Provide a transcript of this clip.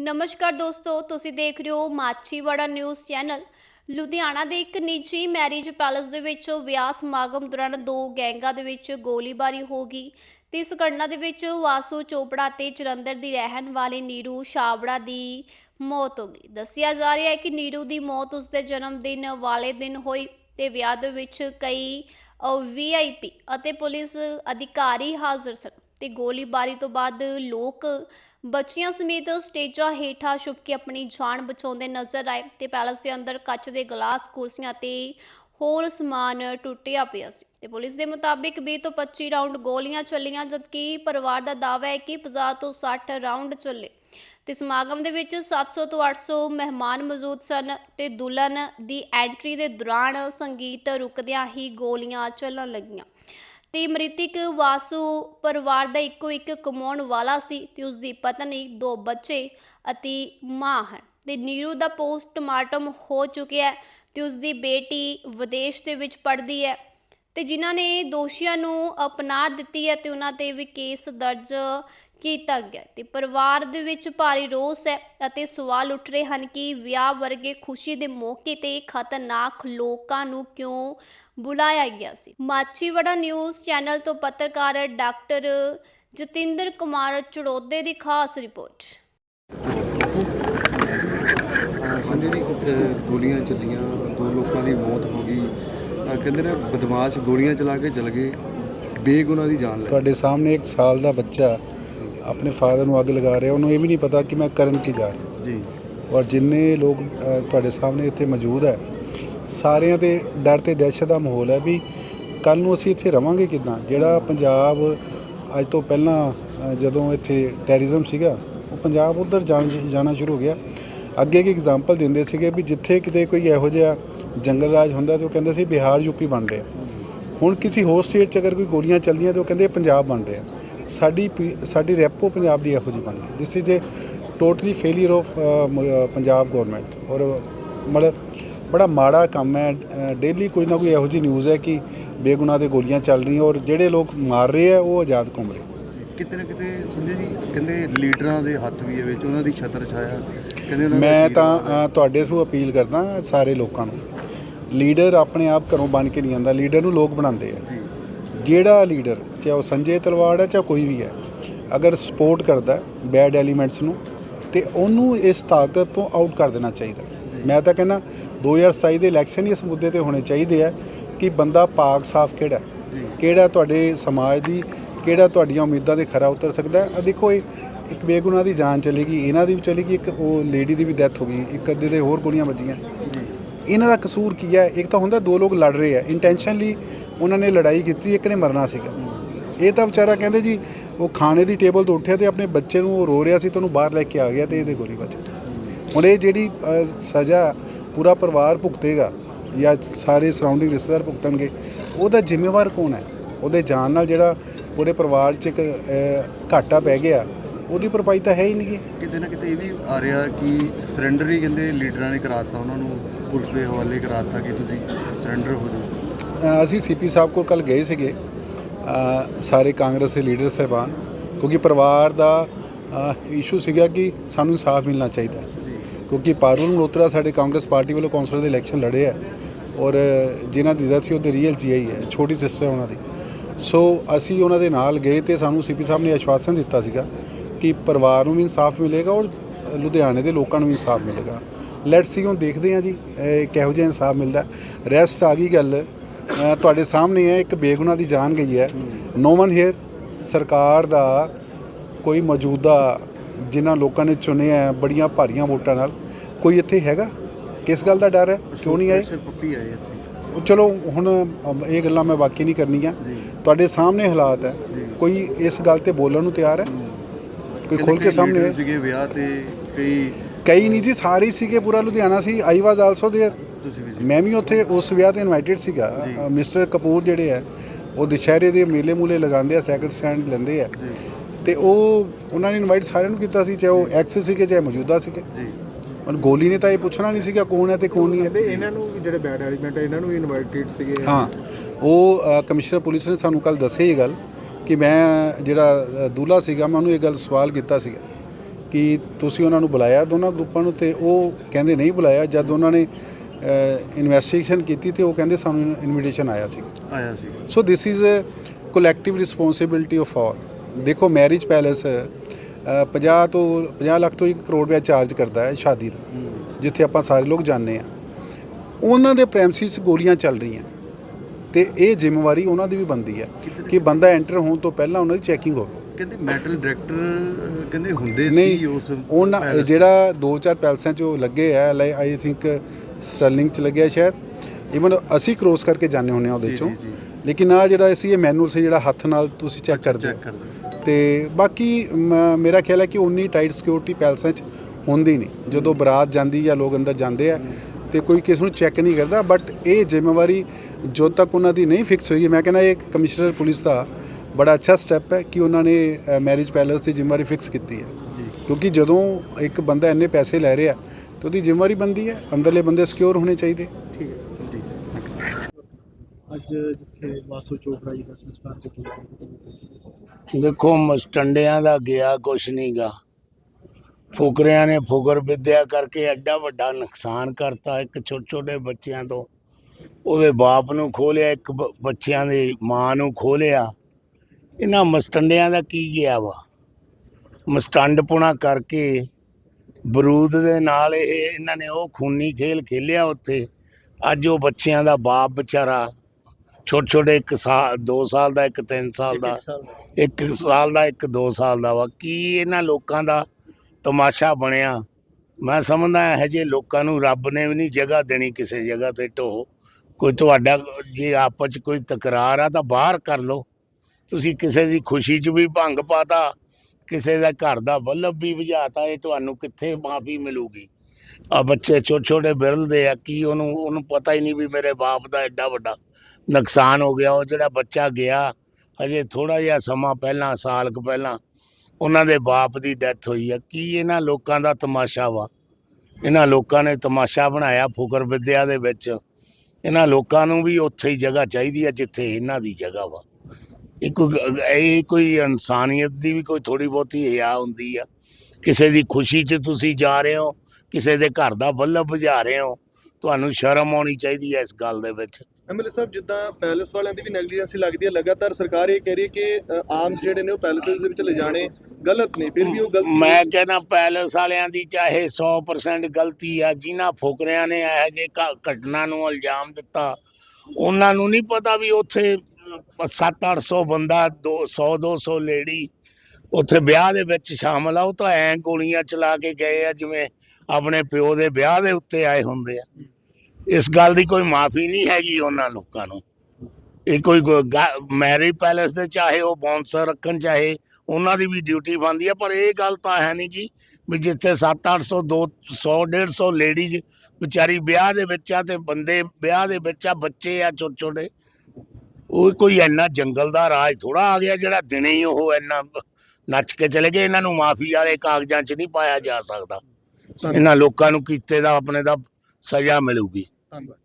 ਨਮਸਕਾਰ ਦੋਸਤੋ, ਤੁਸੀਂ ਦੇਖ ਰਹੇ ਹੋ ਮਾਚੀਵਾੜਾ ਨਿਊਜ਼ ਚੈਨਲ। ਲੁਧਿਆਣਾ ਦੇ ਇੱਕ ਨਿੱਜੀ ਮੈਰਿਜ ਪੈਲੇਸ ਦੇ ਵਿੱਚ ਵਿਆਹ ਸਮਾਗਮ ਦੌਰਾਨ ਦੋ ਗੈਂਗਾਂ ਦੇ ਵਿੱਚ ਗੋਲੀਬਾਰੀ ਹੋ ਗਈ। ਤੇ ਇਸ ਘਟਨਾ ਦੇ ਵਿੱਚ ਵਾਸੂ ਚੋਪੜਾ ਤੇ ਜਲੰਧਰ ਦੀ ਰਹਿਣ ਵਾਲੀ ਨੀਰੂ ਛਾਬੜਾ ਦੀ ਮੌਤ ਹੋ ਗਈ। ਦੱਸਿਆ ਜਾ ਰਿਹਾ ਹੈ ਕਿ ਨੀਰੂ ਦੀ ਮੌਤ ਉਸਦੇ ਜਨਮ ਦਿਨ ਵਾਲੇ ਦਿਨ ਹੋਈ ਤੇ ਵਿਆਹ ਦੇ ਵਿੱਚ ਕਈ ਵੀਆਈਪੀ ਅਤੇ ਪੁਲਿਸ ਅਧਿਕਾਰੀ ਹਾਜ਼ਰ ਸਨ ਤੇ ਗੋਲੀਬਾਰੀ ਤੋਂ ਬਾਅਦ ਲੋਕ ਬੱਚਿਆਂ ਸਮੇਤ ਸਟੇਜਾਂ ਹੇਠਾਂ ਛੁਪ ਕੇ ਆਪਣੀ ਜਾਨ ਬਚਾਉਂਦੇ ਨਜ਼ਰ ਆਏ ਤੇ ਪੈਲਸ ਦੇ ਅੰਦਰ ਕੱਚ ਦੇ ਗਲਾਸ, ਕੁਰਸੀਆਂ ਤੇ ਹੋਰ ਸਮਾਨ ਟੁੱਟਿਆ ਪਿਆ ਸੀ। ਤੇ ਪੁਲਿਸ ਦੇ ਮੁਤਾਬਿਕ 20 ਤੋਂ 25 ਰਾਉਂਡ ਗੋਲੀਆਂ ਚੱਲੀਆਂ, ਜਦਕਿ ਪਰਿਵਾਰ ਦਾ ਦਾਅਵਾ ਹੈ ਕਿ 50 ਤੋਂ 60 ਰਾਉਂਡ ਚੱਲੇ। ਤੇ ਸਮਾਗਮ ਦੇ ਵਿੱਚ 700 ਤੋਂ 800 ਮਹਿਮਾਨ ਮੌਜੂਦ ਸਨ ਤੇ ਦੁਲਹਨ ਦੀ ਐਂਟਰੀ ਦੇ ਦੌਰਾਨ ਸੰਗੀਤ ਰੁਕਦਿਆਂ ਹੀ ਗੋਲੀਆਂ ਚੱਲਣ ਲੱਗੀਆਂ। ਤੇ ਮ੍ਰਿਤਕ ਵਾਸੂ ਪਰਿਵਾਰ ਦਾ ਇੱਕੋ ਇੱਕ ਕਮਾਉਣ ਵਾਲਾ ਸੀ ਤੇ ਉਸ ਦੀ ਪਤਨੀ, ਦੋ ਬੱਚੇ ਅਤੇ ਮਾਂ ਹਨ। ਤੇ ਨੀਰੂ ਦਾ ਪੋਸਟਮਾਰਟਮ ਹੋ ਚੁੱਕਿਆ ਤੇ ਉਸ ਦੀ ਬੇਟੀ ਵਿਦੇਸ਼ ਦੇ ਵਿੱਚ ਪੜ੍ਹਦੀ ਹੈ ਤੇ ਜਿਨ੍ਹਾਂ ਨੇ ਦੋਸ਼ੀਆਂ ਨੂੰ ਅਪਣਾ ਦਿੱਤੀ ਹੈ ਤੇ ਉਹਨਾਂ ਤੇ ਵੀ ਕੇਸ ਦਰਜ ਕੀਤਾ ਗਿਆ ਤੇ ਪਰਿਵਾਰ ਦੇ ਵਿੱਚ ਭਾਰੀ ਰੋਸ ਹੈ ਅਤੇ ਸਵਾਲ ਉੱਠ ਰਹੇ ਹਨ ਕਿ ਵਿਆਹ ਵਰਗੇ ਖੁਸ਼ੀ ਦੇ ਮੌਕੇ ਤੇ ਖਤਰਨਾਕ ਲੋਕਾਂ ਨੂੰ ਕਿਉਂ ਬੁਲਾਇਆ ਗਿਆ ਸੀ? ਮਾਚੀਵਾੜਾ ਨਿਊਜ਼ ਚੈਨਲ ਤੋਂ ਪੱਤਰਕਾਰ ਡਾਕਟਰ ਜਤਿੰਦਰ ਕੁਮਾਰ ਚੜੋਦੇ ਦੀ ਖਾਸ ਰਿਪੋਰਟ। ਸੰਜੇ ਜੀ ਗੋਲੀਆਂ ਚੱਲੀਆਂ ਦੋ ਲੋਕਾਂ ਦੀ ਮੌਤ ਹੋ ਗਈ। ਕਹਿੰਦੇ ਨੇ ਬਦਮਾਸ਼ ਗੋਲੀਆਂ ਚਲਾ ਕੇ ਚਲ ਗਏ ਬੇਗੁਨਾਹ ਦੀ ਜਾਨ ਲੈ ਤੁਹਾਡੇ ਸਾਹਮਣੇ ਇੱਕ ਸਾਲ ਦਾ ਬੱਚਾ ਆਪਣੇ ਫਾਦਰ ਨੂੰ ਅੱਗ ਲਗਾ ਰਿਹਾ ਉਹਨੂੰ ਇਹ ਵੀ ਨਹੀਂ ਪਤਾ ਕਿ ਮੈਂ ਕਰਨ ਕੀ ਜਾ ਰਿਹਾ। ਜੀ। ਔਰ ਜਿੰਨੇ ਲੋਕ ਤੁਹਾਡੇ ਸਾਹਮਣੇ ਇੱਥੇ ਮੌਜੂਦ ਹੈ ਸਾਰਿਆਂ ਦੇ ਡਰ ਤੇ ਦਹਿਸ਼ਤ ਦਾ ਮਾਹੌਲ ਹੈ ਵੀ ਕੱਲ ਨੂੰ ਅਸੀਂ ਇੱਥੇ ਰਵਾਂਗੇ ਕਿੱਦਾਂ? ਜਿਹੜਾ ਪੰਜਾਬ ਅੱਜ ਤੋਂ ਪਹਿਲਾਂ ਜਦੋਂ ਇੱਥੇ ਟੈਰਰਿਜ਼ਮ ਸੀਗਾ ਉਹ ਪੰਜਾਬ ਉਧਰ ਜਾਣ ਜਾਣਾ ਸ਼ੁਰੂ ਹੋ ਗਿਆ। ਅੱਗੇ ਇੱਕ ਐਗਜ਼ਾਮਪਲ ਦਿੰਦੇ ਸੀਗੇ ਵੀ ਜਿੱਥੇ ਕਿਤੇ ਕੋਈ ਇਹੋ ਜਿਹਾ ਜੰਗਲ ਰਾਜ ਹੁੰਦਾ ਤੇ ਉਹ ਕਹਿੰਦੇ ਸੀ ਬਿਹਾਰ ਯੂਪੀ ਬਣ ਰਿਹਾ। ਹੁਣ ਕਿਸੇ ਹੋਰ ਸਟੇਟ 'ਚ ਅਗਰ ਕੋਈ ਗੋਲੀਆਂ ਚੱਲਦੀਆਂ ਤੇ ਉਹ ਕਹਿੰਦੇ ਪੰਜਾਬ ਬਣ ਰਿਹਾ। ਸਾਡੀ ਸਾਡੀ ਰੈਪੋ ਪੰਜਾਬ ਦੀ ਇਹੋ ਜਿਹੀ ਬਣ ਗਈ। This is a totally failure of Punjab government ਔਰ ਮਤਲਬ ਬੜਾ ਮਾੜਾ ਕੰਮ ਹੈ। ਡੇਲੀ ਕੋਈ ਨਾ ਕੋਈ ਇਹੋ ਜਿਹੀ ਨਿਊਜ਼ ਹੈ ਕਿ ਬੇਗੁਨਾਹ ਦੇ ਗੋਲੀਆਂ ਚੱਲ ਰਹੀਆਂ ਔਰ ਜਿਹੜੇ ਲੋਕ ਮਾਰ ਰਹੇ ਆ ਉਹ ਆਜ਼ਾਦ ਘੁੰਮ ਰਹੇ। ਕਿਤੇ ਨਾ ਕਿਤੇ ਸੰਜੇ ਜੀ ਕਹਿੰਦੇ ਲੀਡਰਾਂ ਦੇ ਹੱਥ ਵੀ ਹੈ ਵਿੱਚ ਉਹਨਾਂ ਦੀ ਛਤਰ ਛਾਇਆ। ਕਹਿੰਦੇ ਮੈਂ ਤਾਂ ਅ, ਤੁਹਾਡੇ ਥਰੂ ਅਪੀਲ ਕਰਦਾ ਸਾਰੇ ਲੋਕਾਂ ਨੂੰ। ਲੀਡਰ ਆਪਣੇ ਆਪ ਘਰੋਂ ਬਣ ਕੇ ਨਹੀਂ ਆਉਂਦਾ। ਲੀਡਰ ਨੂੰ ਲੋਕ ਬਣਾਉਂਦੇ ਆ। ਜੀ। ਜਿਹੜਾ ਲੀਡਰ, ਚਾਹੇ ਉਹ ਸੰਜੇ ਤਲਵਾੜ ਹੈ ਚਾਹੇ ਕੋਈ ਵੀ ਹੈ, ਅਗਰ ਸਪੋਰਟ ਕਰਦਾ ਬੈਡ ਐਲੀਮੈਂਟਸ ਨੂੰ, ਤੇ ਉਹਨੂੰ ਇਸ ਤਾਕਤ ਤੋਂ ਆਊਟ ਕਰ ਦੇਣਾ ਚਾਹੀਦਾ। ਮੈਂ ਤਾਂ ਕਹਿੰਦਾ 2027 ਦੇ ਇਲੈਕਸ਼ਨ ਹੀ ਇਸ ਮੁੱਦੇ ਤੇ ਹੋਣੇ ਚਾਹੀਦੇ ਆ ਕਿ ਬੰਦਾ ਪਾਕ ਸਾਫ਼ ਕਿਹੜਾ ਕਿਹੜਾ ਤੁਹਾਡੇ ਸਮਾਜ ਦੀ, ਕਿਹੜਾ ਤੁਹਾਡੀਆਂ ਉਮੀਦਾਂ ਤੇ ਖਰਾ ਉਤਰ ਸਕਦਾ ਹੈ? ਦੇਖੋ ਇਹ ਇੱਕ ਬੇਗੁਨਾਹ ਦੀ ਜਾਨ ਚਲੇਗੀ, ਇਹਨਾਂ ਦੀ ਵੀ ਚਲੇਗੀ, ਇੱਕ ਉਹ ਲੇਡੀ ਦੀ ਵੀ ਡੈਥ ਹੋ ਗਈ, ਇੱਕ ਅੱਧੇ ਦੇ ਹੋਰ ਗੋਲੀਆਂ ਵੱਜੀਆਂ। ਇਹਨਾਂ ਦਾ ਕਸੂਰ ਕੀ ਹੈ? ਇੱਕ ਤਾਂ ਹੁੰਦਾ ਦੋ ਲੋਕ ਲੜ ਰਹੇ ਆ ਇੰਟੈਂਸ਼ਨਲੀ ਉਹਨਾਂ ਨੇ ਲੜਾਈ ਕੀਤੀ, ਇੱਕ ਨੇ ਮਰਨਾ ਸੀਗਾ। ਇਹ ਤਾਂ ਵਿਚਾਰਾ ਕਹਿੰਦੇ ਜੀ, ਉਹ ਖਾਣੇ ਦੀ ਟੇਬਲ ਤੋਂ ਉੱਠਿਆ ਤੇ ਆਪਣੇ ਬੱਚੇ ਨੂੰ ਉਹ ਰੋ ਰਿਹਾ ਸੀ ਤੇ ਉਹਨੂੰ ਬਾਹਰ ਲੈ ਕੇ ਆ ਗਿਆ ਤੇ ਇਹਦੇ ਗੋਲੀ ਵੱਜ ਹੁਣ ਇਹ ਜਿਹੜੀ ਸਜ਼ਾ ਪੂਰਾ ਪਰਿਵਾਰ ਭੁਗਤੇਗਾ ਜਾਂ ਸਾਰੇ ਸਰਾਊਂਡਿੰਗ ਰਿਸ਼ਤੇਦਾਰ ਭੁਗਤਣਗੇ, ਉਹਦਾ ਜ਼ਿੰਮੇਵਾਰ ਕੌਣ ਹੈ? ਉਹਦੇ ਜਾਨ ਨਾਲ ਜਿਹੜਾ ਪੂਰੇ ਪਰਿਵਾਰ 'ਚ ਇੱਕ ਘਾਟਾ ਪੈ ਗਿਆ, ਉਹਦੀ ਭਰਪਾਈ ਤਾਂ ਹੈ ਹੀ ਨਹੀਂ ਗੀ। ਕਿਤੇ ਨਾ ਕਿਤੇ ਇਹ ਵੀ ਆ ਰਿਹਾ ਕਿ ਸਰੈਂਡਰ ਹੀ ਕਹਿੰਦੇ ਲੀਡਰਾਂ ਨੇ ਕਰਾਤਾ, ਉਹਨਾਂ ਨੂੰ ਪੁਲਿਸ ਦੇ ਹਵਾਲੇ ਕਰਾਤਾ ਕਿ ਤੁਸੀਂ ਸਰੈਂਡਰ ਹੋ ਜਾਓ। ਅਸੀਂ ਸੀਪੀ ਸਾਹਿਬ ਕੋਲ ਕੱਲ ਗਏ ਸੀਗੇ। ਸਾਰੇ ਕਾਂਗਰਸ ਦੇ ਲੀਡਰ ਸਾਹਿਬਾਨ, ਕਿਉਂਕਿ ਪਰਿਵਾਰ ਦਾ ਇਸ਼ੂ ਸੀਗਾ ਕਿ ਸਾਨੂੰ ਇਨਸਾਫ ਮਿਲਣਾ ਚਾਹੀਦਾ। ਕਿਉਂਕਿ ਪਾਰੂਲ ਮਲਹੋਤਰਾ ਸਾਡੇ ਕਾਂਗਰਸ ਪਾਰਟੀ ਵੱਲੋਂ ਕੌਂਸਲਰ ਦੇ ਇਲੈਕਸ਼ਨ ਲੜੇ ਆ ਔਰ ਜਿਨ੍ਹਾਂ ਦੀ ਡੈਥ ਸੀ ਉਹਦੇ ਰੀਅਲ ਜੀਆਈ ਹੈ, ਛੋਟੀ ਸਿਸਟਰ ਉਹਨਾਂ ਦੀ। ਸੋ ਅਸੀਂ ਉਹਨਾਂ ਦੇ ਨਾਲ ਗਏ ਤੇ ਸਾਨੂੰ ਸੀਪੀ ਸਾਹਿਬ ਨੇ ਆਸ਼ਵਾਸਨ ਦਿੱਤਾ ਸੀਗਾ ਕਿ ਪਰਿਵਾਰ ਨੂੰ ਵੀ ਇਨਸਾਫ ਮਿਲੇਗਾ ਔਰ ਲੁਧਿਆਣੇ ਦੇ ਲੋਕਾਂ ਨੂੰ ਵੀ ਇਨਸਾਫ ਮਿਲੇਗਾ। ਲੈਟਸ ਸੀ ਹੁਣ ਦੇਖਦੇ ਹਾਂ ਜੀ ਕਿਹੋ ਜਿਹਾ ਇਨਸਾਫ ਮਿਲਦਾ। ਰੈਸਟ ਆ ਗਈ ਗੱਲ। ਤੁਹਾਡੇ ਸਾਹਮਣੇ ਹੈ ਇੱਕ ਬੇਗੁਨਾਹ ਦੀ ਜਾਨ ਗਈ ਹੈ ਨੋ ਵਨ ਹੇਅਰ ਸਰਕਾਰ ਦਾ ਕੋਈ ਮੌਜੂਦਾ ਜਿਨ੍ਹਾਂ ਲੋਕਾਂ ਨੇ ਚੁਣਿਆ ਹੈ ਬੜੀਆਂ ਭਾਰੀਆਂ ਵੋਟਾਂ ਨਾਲ ਕੋਈ ਇੱਥੇ ਹੈਗਾ ਕਿਸ ਗੱਲ ਦਾ ਡਰ ਹੈ ਕਿਉਂ ਨਹੀਂ ਆਏ ਸਿਰ ਪੱਪੀ ਆਏ ਇੱਥੇ ਉਹ ਚਲੋ ਹੁਣ ਅਮ, ਇਹ ਗੱਲਾਂ ਮੈਂ ਬਾਕੀ ਨਹੀਂ ਕਰਨੀਆਂ ਤੁਹਾਡੇ ਸਾਹਮਣੇ ਹਾਲਾਤ ਹੈ ਕੋਈ ਇਸ ਗੱਲ ਤੇ ਬੋਲਣ ਨੂੰ ਤਿਆਰ ਹੈ ਕੋਈ ਖੋਲ ਕੇ ਕਹਿੰਦੇ ਸਾਹਮਣੇ leader ਹੈ ਸੀਗੇ ਵਿਆਹ ਤੇ ਕਈ ਕਈ ਨਹੀਂ ਜੀ ਸਾਰੇ ਹੀ ਸੀਗੇ ਪੂਰਾ ਲੁਧਿਆਣਾ ਸੀ ਆਈ ਵਾਸ ਆਲਸੋ देयर ਤੁਸੀਂ ਵੀ ਸੀ ਮੈਂ ਵੀ ਉੱਥੇ ਉਸ ਵਿਆਹ ਤੇ ਇਨਵਾਈਟਡ ਸੀਗਾ। ਮਿਸਟਰ ਕਪੂਰ ਜਿਹੜੇ ਆ ਉਹ ਦੁਸ਼ਹਿਰੇ ਦੇ ਮੇਲੇ ਮੂਲੇ ਲਗਾਉਂਦੇ ਆ ਸਾਈਕਲ ਸਟੈਂਡ ਲੈਂਦੇ ਆ। ਤੇ ਉਹ ਉਹਨਾਂ ਨੇ ਇਨਵਾਈਟ ਸਾਰਿਆਂ ਨੂੰ ਕੀਤਾ ਸੀ ਚਾਹੇ ਉਹ ਐਕਸ ਸੀਗੇ ਚਾਹੇ ਮੌਜੂਦਾ ਸੀਗੇ। ਜੀ। ਹੁਣ ਗੋਲੀ ਨੇ ਤਾਂ ਇਹ ਪੁੱਛਣਾ ਨਹੀਂ ਸੀਗਾ ਕੌਣ ਹੈ ਤੇ ਕੌਣ ਨਹੀਂ ਹੈ। ਇਹਨਾਂ ਨੂੰ ਜਿਹੜੇ ਬੈਡ ਐਲੀਮੈਂਟ ਹੈ ਇਹਨਾਂ ਨੂੰ ਵੀ ਇਨਵਾਈਟਡ ਸੀਗੇ। ਹਾਂ ਉਹ ਕਮਿਸ਼ਨਰ ਪੁਲਿਸ ਨੇ ਸਾਨੂੰ ਕੱਲ ਦੱਸੇ ਇਹ ਗੱਲ ਕਿ ਮੈਂ ਜਿਹੜਾ ਦੂਲਾ ਸੀਗਾ ਮੈਂ ਉਹਨੂੰ ਇਹ ਗੱਲ ਸਵਾਲ ਕੀਤਾ ਸੀਗਾ ਕਿ ਤੁਸੀਂ ਉਹਨਾਂ ਨੂੰ ਬੁਲਾਇਆ ਦੋਨਾਂ ਗਰੁੱਪਾਂ ਨੂੰ ਤੇ ਉਹ ਕਹਿੰਦੇ ਨਹੀਂ ਬੁਲਾਇਆ ਜਦ ਉਹਨਾਂ ਨੇ ਇਨਵੈਸਟੀਗੇਸ਼ਨ ਕੀਤੀ ਤੇ ਉਹ ਕਹਿੰਦੇ ਸਾਨੂੰ ਇਨਵੀਟੇਸ਼ਨ ਆਇਆ ਸੀ। ਆਇਆ ਸੀ। So this is a collective responsibility of all ਦੇਖੋ ਮੈਰਿਜ ਪੈਲੇਸ 50 ਤੋਂ 50 ਲੱਖ ਤੋਂ 1 ਕਰੋੜ ਰੁਪਏ ਚਾਰਜ ਕਰਦਾ ਹੈ ਸ਼ਾਦੀ ਦਾ ਜਿੱਥੇ ਆਪਾਂ ਸਾਰੇ ਲੋਕ ਜਾਂਦੇ ਆ ਉਹਨਾਂ ਦੇ ਪ੍ਰੈਮਸਿਸ ਗੋਲੀਆਂ ਚੱਲ ਰਹੀਆਂ। ਤੇ ਇਹ ਜ਼ਿੰਮੇਵਾਰੀ ਉਹਨਾਂ ਦੀ ਵੀ ਬਣਦੀ ਹੈ ਕਿ ਬੰਦਾ ਐਂਟਰ ਹੋਣ ਤੋਂ ਪਹਿਲਾਂ ਉਹਨਾਂ ਦੀ ਚੈਕਿੰਗ ਹੋਵੇ। ਕਹਿੰਦੇ ਮੈਟਲ ਡਾਇਰੈਕਟਰ ਕਹਿੰਦੇ ਹੁੰਦੇ ਸੀ ਨਹੀਂ ਉਸ ਉਹਨਾਂ ਜਿਹੜਾ ਦੋ ਚਾਰ ਪੈਲਸਾਂ 'ਚ ਉਹ ਲੱਗੇ ਆ ਲਾਈਕ ਆਈ ਥਿੰਕ ਸਟਰਲਿੰਗ 'ਚ ਲੱਗਿਆ ਸ਼ਾਇਦ। ਇਵਨ ਅਸੀਂ ਕ੍ਰੋਸ ਕਰਕੇ ਜਾਂਦੇ ਹੁੰਦੇ ਆ ਉਹਦੇ ਜੀ, ਚੋਂ। ਜੀ, ਜੀ। ਲੇਕਿਨ ਆ ਜਿਹੜਾ ਅਸੀਂ ਇਹ ਮੈਨੂਅਲ ਸੀ ਜਿਹੜਾ ਹੱਥ ਨਾਲ ਤੁਸੀਂ ਚੈੱਕ ਕਰਦੇ ਚੈੱਕ ਹੋ। ਕਰਦੇ ਤੇ ਬਾਕੀ ਮ- ਮੇਰਾ ਖਿਆਲ ਹੈ ਕਿ ਉਨੀ ਟਾਈਟ ਸਿਕਿਉਰਿਟੀ ਪੈਲਸਾਂ 'ਚ ਹੁੰਦੀ ਨਹੀਂ। ਜਦੋਂ ਬਰਾਤ ਜਾਂਦੀ ਜਾਂ ਲੋਕ ਅੰਦਰ ਜਾਂਦੇ ਆ ਤੇ ਕੋਈ ਕਿਸ ਨੂੰ ਚੈੱਕ ਨਹੀਂ ਕਰਦਾ। ਬਟ ਇਹ ਜ਼ਿੰਮੇਵਾਰੀ ਜਦੋਂ ਤੱਕ ਉਹਨਾਂ ਦੀ ਨਹੀਂ ਫਿਕਸ ਹੋਈ ਮੈਂ ਕਹਿੰਦਾ ਇਹ ਕਮਿਸ਼ਨਰ ਪੁਲਿਸ ਦਾ ਬੜਾ ਅੱਛਾ ਸਟੈਪ ਹੈ ਕਿ ਉਹਨਾਂ ਨੇ ਮੈਰਿਜ ਪੈਲੇਸ ਦੀ ਜ਼ਿੰਮੇਵਾਰੀ ਫਿਕਸ ਕੀਤੀ ਹੈ। ਕਿਉਂਕਿ ਜਦੋਂ ਇੱਕ ਬੰਦਾ ਇੰਨੇ ਪੈਸੇ ਲੈ ਰਿਹਾ ਤੇ ਉਹਦੀ ਜ਼ਿੰਮੇਵਾਰੀ ਬੰਦੀ ਹੈ ਅੰਦਰਲੇ ਬੰਦੇ ਸਿਕਿਉਰ ਹੋਣੇ ਚਾਹੀਦੇ। ਅੱਜ ਜਿੱਥੇ ਵਾਸੂ ਚੋਪੜਾ ਜੀ ਦਾ ਸੰਸਕਾਰ ਕੀਤਾ ਦੇਖੋ। ਮਸਟੰਡਿਆਂ ਦਾ ਗਿਆ ਕੁਛ ਨਹੀਂਗਾ ਫੁਕਰਿਆਂ ਨੇ ਫੁਕਰ ਵਿਦਿਆ ਕਰਕੇ ਐਡਾ ਵੱਡਾ ਨੁਕਸਾਨ ਕਰਤਾ ਇੱਕ ਛੋਟੇ ਛੋਟੇ ਬੱਚਿਆਂ ਤੋਂ। ਉਹਦੇ ਬਾਪ ਨੂੰ ਖੋਲਿਆ ਇੱਕ ਬੱਚਿਆਂ ਦੀ ਮਾਂ ਨੂੰ ਖੋਲਿਆ ਇਹਨਾਂ ਮਸਟੰਡਿਆਂ ਦਾ ਕੀ ਗਿਆ ਵਾ? ਮਸਟੰਡਪੁਣਾ ਕਰਕੇ ਬਰੂਦ ਦੇ ਨਾਲ ਇਹ ਇਹਨਾਂ ਨੇ ਉਹ ਖੂਨੀ ਖੇਲ ਖੇਲਿਆ ਉੱਥੇ। ਅੱਜ ਉਹ ਬੱਚਿਆਂ ਦਾ ਬਾਪ ਵਿਚਾਰਾ ਛੋਟੇ ਛੋਟੇ ਇੱਕ ਸਾਲ 2 ਸਾਲ ਦਾ ਇੱਕ 3 ਸਾਲ ਦਾ ਇੱਕ ਸਾਲ ਦਾ। ਇੱਕ 2 ਸਾਲ ਦਾ ਵਾ। ਕੀ ਇਹਨਾਂ ਲੋਕਾਂ ਦਾ ਤਮਾਸ਼ਾ ਬਣਿਆ? ਮੈਂ ਸਮਝਦਾ ਇਹ ਜੇ ਲੋਕਾਂ ਨੂੰ ਰੱਬ ਨੇ ਵੀ ਨਹੀਂ ਜਗ੍ਹਾ ਦੇਣੀ ਕਿਸੇ ਜਗ੍ਹਾ ਤੇ ਢੋ ਕੋਈ ਤੁਹਾਡਾ ਜੇ ਆਪਸ ਚ ਕੋਈ ਤਕਰਾਰ ਆ ਤਾਂ ਬਾਹਰ ਕਰ ਲਓ। ਤੁਸੀਂ ਕਿਸੇ ਦੀ ਖੁਸ਼ੀ 'ਚ ਵੀ ਭੰਗ ਪਾਤਾ, ਕਿਸੇ ਦਾ ਘਰ ਦਾ ਬੱਲਬ ਵੀ ਬੁਝਾਤਾ ਇਹ ਤੁਹਾਨੂੰ ਕਿੱਥੇ ਮਾਫੀ ਮਿਲੂਗੀ? ਆ ਬੱਚੇ ਛੋਟੇ ਛੋਟੇ ਬਿਰਲਦੇ ਆ, ਕੀ ਉਹਨੂੰ ਉਹਨੂੰ ਪਤਾ ਹੀ ਨਹੀਂ ਵੀ ਮੇਰੇ ਬਾਪ ਦਾ ਐਡਾ ਵੱਡਾ ਨੁਕਸਾਨ ਹੋ ਗਿਆ, ਉਹ ਜਿਹੜਾ ਬੱਚਾ ਗਿਆ, ਹਜੇ ਥੋੜਾ ਜਿਹਾ ਸਮਾਂ ਪਹਿਲਾਂ, ਸਾਲ ਕੁ ਪਹਿਲਾਂ, ਉਹਨਾਂ ਦੇ ਬਾਪ ਦੀ ਡੈਥ ਹੋਈ ਆ। ਕੀ ਇਹਨਾਂ ਲੋਕਾਂ ਦਾ ਤਮਾਸ਼ਾ ਵਾ? ਇਹਨਾਂ ਲੋਕਾਂ ਨੇ ਤਮਾਸ਼ਾ ਬਣਾਇਆ ਫੁਕਰ ਵਿਦਿਆ ਦੇ ਵਿੱਚ। ਇਹਨਾਂ ਲੋਕਾਂ ਨੂੰ ਵੀ ਉੱਥੇ ਹੀ ਜਗ੍ਹਾ ਚਾਹੀਦੀ ਆ, ਜਿੱਥੇ ਇਹਨਾਂ ਦੀ ਜਗ੍ਹਾ ਵਾ। ਇਹ ਕੋਈ ਇਹ ਕੋਈ ਇਨਸਾਨੀਅਤ ਦੀ ਵੀ ਕੋਈ ਥੋੜੀ ਬਹੁਤੀ ਹਿਆ ਹੁੰਦੀ ਆ? ਕਿਸੇ ਦੀ ਖੁਸ਼ੀ 'ਚ ਤੁਸੀਂ ਜਾ ਰਹੇ ਹੋ? ਕਿਸੇ ਦੇ ਘਰ ਦਾ ਬੱਲਬ ਬੁਝਾ ਰਹੇ ਹੋ? ਤੁਹਾਨੂੰ ਸ਼ਰਮ ਆਉਣੀ ਚਾਹੀਦੀ ਹੈ ਇਸ ਗੱਲ ਦੇ ਵਿੱਚ? ਐਮਐਲਏ ਸਾਹਿਬ ਜਿੱਦਾਂ ਪੈਲੇਸ ਵਾਲਿਆਂ ਦੀ ਵੀ ਨੈਗਲੀਜੈਂਸੀ ਲੱਗਦੀ ਹੈ ਲਗਾਤਾਰ ਸਰਕਾਰ ਇਹ ਕਹਿ ਰਹੀ ਹੈ ਕਿ ਆਰਮਸ ਜਿਹੜੇ ਨੇ ਉਹ ਪੈਲੇਸਸ ਦੇ ਵਿੱਚ ਲਿਜਾਣੇ ਗਲਤ ਨੇ ਫਿਰ ਵੀ ਉਹ ਗਲਤ ਮੈਂ ਕਹਿੰਦਾ ਪੈਲਸ ਵਾਲਿਆਂ ਦੀ ਚਾਹੇ 100% ਗਲਤੀ ਆ ਜਿਨ੍ਹਾਂ ਫੁਕਰਿਆਂ ਨੇ ਇਹੋ ਘ- ਘਟਨਾ ਨੂੰ ਇਲਜ਼ਾਮ ਦਿੱਤਾ ਉਹਨਾਂ ਨੂੰ ਨਹੀਂ ਪਤਾ ਵੀ ਉੱਥੇ 7-800 ਬੰਦਾ 100 200 ਲੇਡੀ ਉੱਥੇ ਵਿਆਹ ਦੇ ਵਿੱਚ ਸ਼ਾਮਲ ਆ। ਉਹ ਤਾਂ ਐਂ ਗੋਲੀਆਂ ਚਲਾ ਕੇ ਗਏ ਆ, ਜਿਵੇਂ ਆਪਣੇ ਪਿਓ ਦੇ ਵਿਆਹ ਦੇ ਉੱਤੇ ਆਏ ਹੁੰਦੇ ਆ। ਇਸ ਗੱਲ ਦੀ ਕੋਈ ਮਾਫੀ ਨਹੀਂ ਹੈਗੀ ਉਹਨਾਂ ਲੋਕਾਂ ਨੂੰ। ਇਹ ਕੋਈ ਮੈਰਿਜ ਪੈਲੇਸ ਦੇ ਚਾਹੇ ਉਹ ਬੌਂਸਰ ਰੱਖਣ, ਚਾਹੇ ਉਹਨਾਂ ਦੀ ਵੀ ਡਿਊਟੀ ਬਣਦੀ ਆ, ਪਰ ਇਹ ਗੱਲ ਤਾਂ ਹੈ ਨਹੀਂ ਜੀ ਵੀ ਜਿੱਥੇ 7-800 200 150 ਲੇਡੀਜ਼ ਵਿਚਾਰੀ ਵਿਆਹ ਦੇ ਵਿੱਚ ਆ ਤੇ ਬੰਦੇ ਵਿਆਹ ਦੇ ਵਿੱਚ ਆ, ਬੱਚੇ ਆ ਛੋਟੇ ਛੋਟੇ ਉਹ ਕੋਈ ਇੰਨਾ ਜੰਗਲ ਦਾ ਰਾਜ ਥੋੜਾ ਆ ਗਿਆ ਜਿਹੜਾ ਦਿਨੇ ਹੀ ਉਹ ਇੰਨਾ ਨੱਚ ਕੇ ਚਲੇ ਗਏ ਇਹਨਾਂ ਨੂੰ ਮਾਫੀ ਵਾਲੇ ਕਾਗਜ਼ਾਂ 'ਚ ਨਹੀਂ ਪਾਇਆ ਜਾ ਸਕਦਾ। ਇਹਨਾਂ ਲੋਕਾਂ ਨੂੰ ਕੀਤੇ ਦਾ ਆਪਣੇ ਦਾ ਸਜ਼ਾ ਮਿਲੂਗੀ। ਧੰਨਵਾਦ।